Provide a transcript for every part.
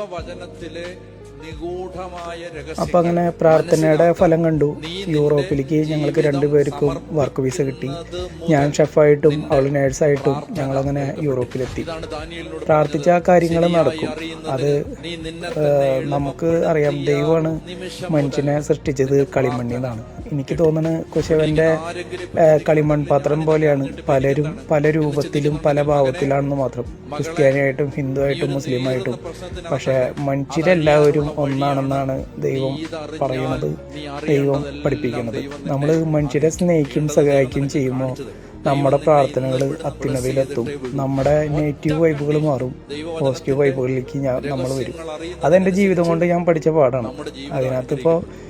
ദൈവവചനത്തിലെ അപ്പം അങ്ങനെ പ്രാർത്ഥനയുടെ ഫലം കണ്ടു. യൂറോപ്പിലേക്ക് ഞങ്ങൾക്ക് രണ്ടുപേർക്കും വർക്ക് വിസ കിട്ടി. ഞാൻ ഷെഫായിട്ടും അവൾ നേഴ്സായിട്ടും ഞങ്ങളങ്ങനെ യൂറോപ്പിലെത്തി. പ്രാർത്ഥിച്ച കാര്യങ്ങൾ നടക്കും. അത് നമുക്ക് അറിയാം. ദൈവമാണ് മനുഷ്യനെ സൃഷ്ടിച്ചത് കളിമണ്ണിൽ നിന്നാണ് എനിക്ക് തോന്നുന്നത് കുശവന്റെ കളിമൺ പാത്രം പോലെയാണ്. പലരും പല രൂപത്തിലും പല ഭാവത്തിലാണെന്ന് മാത്രം. ക്രിസ്ത്യാനിയായിട്ടും ഹിന്ദു ആയിട്ടും മുസ്ലിമായിട്ടും. പക്ഷേ മനുഷ്യരെല്ലാവരും ഒന്നാണെന്നാണ് ദൈവം പറയുന്നത്. ദൈവം പഠിപ്പിക്കുന്നത്. നമ്മൾ മനുഷ്യരെ സ്നേഹിക്കും സഹായിക്കും ചെയ്യുമ്പോൾ നമ്മുടെ പ്രാർത്ഥനകൾ അത്യുന്നതയിലെത്തും നമ്മുടെ നെഗറ്റീവ് വൈബുകൾ മാറും. പോസിറ്റീവ് വൈബുകളിലേക്ക് ഞാൻ നമ്മൾ വരും. അതെന്റെ ജീവിതം കൊണ്ട് ഞാൻ പഠിച്ച പാടാണ് അതിനകത്ത് ഇപ്പോൾ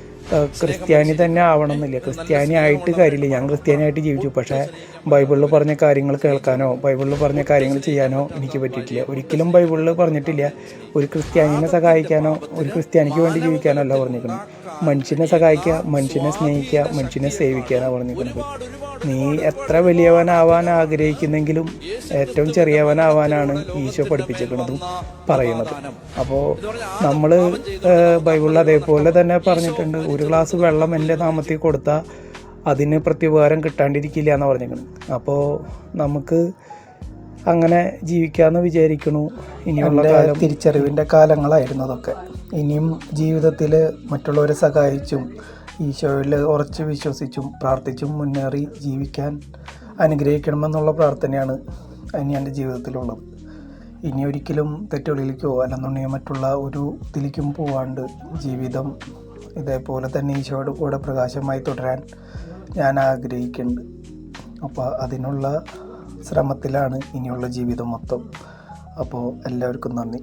ക്രിസ്ത്യാനി തന്നെ ആവണമെന്നില്ല. ക്രിസ്ത്യാനി ആയിട്ട് കാര്യമില്ല. ഞാൻ ക്രിസ്ത്യാനിയായിട്ട് ജീവിച്ചു. പക്ഷേ ബൈബിളിൽ പറഞ്ഞ കാര്യങ്ങൾ കേൾക്കാനോ ബൈബിളിൽ പറഞ്ഞ കാര്യങ്ങൾ ചെയ്യാനോ എനിക്ക് പറ്റിയിട്ടില്ല. ഒരിക്കലും ബൈബിളിൽ പറഞ്ഞിട്ടില്ല. ഒരു ക്രിസ്ത്യാനിനെ സഹായിക്കാനോ ഒരു ക്രിസ്ത്യാനിക്ക് വേണ്ടി ജീവിക്കാനോ അല്ല പറഞ്ഞിരിക്കുന്നത്. മനുഷ്യനെ സഹായിക്കുക മനുഷ്യനെ സ്നേഹിക്കുക മനുഷ്യനെ സേവിക്കാനാണ് പറഞ്ഞിരിക്കുന്നത്. നീ എത്ര വലിയവനാവാൻ ആഗ്രഹിക്കുന്നെങ്കിലും ഏറ്റവും ചെറിയവനാവാനാണ് ഈശോ പഠിപ്പിച്ചിരിക്കുന്നതും പറയുന്നത്. അപ്പോൾ നമ്മൾ ബൈബിളിൽ അതേപോലെ തന്നെ പറഞ്ഞിട്ടുണ്ട് ഒരു ഗ്ലാസ് വെള്ളം എന്റെ നാമത്തിൽ കൊടുത്താൽ അതിന് പ്രത്യുപകാരം കിട്ടാണ്ടിരിക്കില്ല എന്ന് പറഞ്ഞിരിക്കുന്നു. അപ്പോൾ നമുക്ക് അങ്ങനെ ജീവിക്കാമെന്ന് വിചാരിക്കണു ഇനിയുള്ള കാലം തിരിച്ചറിവിന്റെ കാലങ്ങളായിരുന്നു അതൊക്കെ. ഇനിയും ജീവിതത്തിൽ മറ്റുള്ളവരെ സഹായിച്ചും ഈശോയിൽ ഉറച്ച് വിശ്വസിച്ചും പ്രാർത്ഥിച്ചും മുന്നേറി ജീവിക്കാൻ അനുഗ്രഹിക്കണമെന്നുള്ള പ്രാർത്ഥനയാണ് ഇനി എന്റെ ജീവിതത്തിലുള്ളത്. ഇനി ഒരിക്കലും തെറ്റുകളിലേക്കോ അല്ലെന്നുണ്ടെങ്കിൽ മറ്റുള്ള ഒരു ഇതിലേക്കും പോവാണ്ട് ജീവിതം ഇതേപോലെ തന്നെ ഈശോയുടെ കൂടെ പ്രകാശമായി തുടരാൻ ഞാൻ ആഗ്രഹിക്കുന്നുണ്ട്. അപ്പോൾ അതിനുള്ള ശ്രമത്തിലാണ് ഇനിയുള്ള ജീവിതം മൊത്തം. അപ്പോൾ എല്ലാവർക്കും നന്ദി.